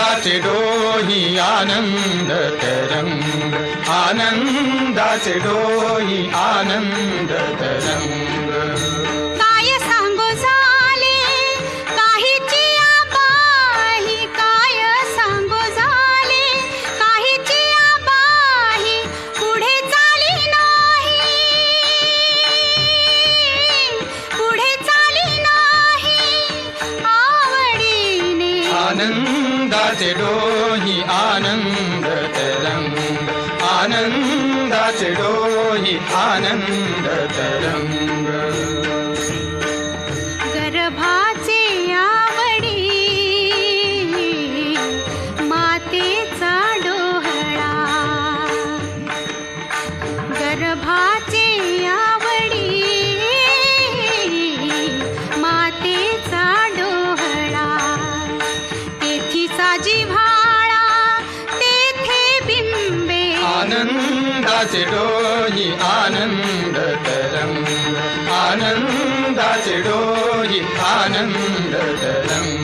आनंदाचे डोही आनंद तरंग आनंदाचे डोही आनंद तरंग आनंदाचे डोही आनंद तरंग. आनंदाचे डोही आनंद तरंग. गर्भाचे आवडी मातेचा डोहळा. गर्भाचे आनन्दासिडो यि आनन्दकरम् आनन्दासिडो यि आनन्दकरम्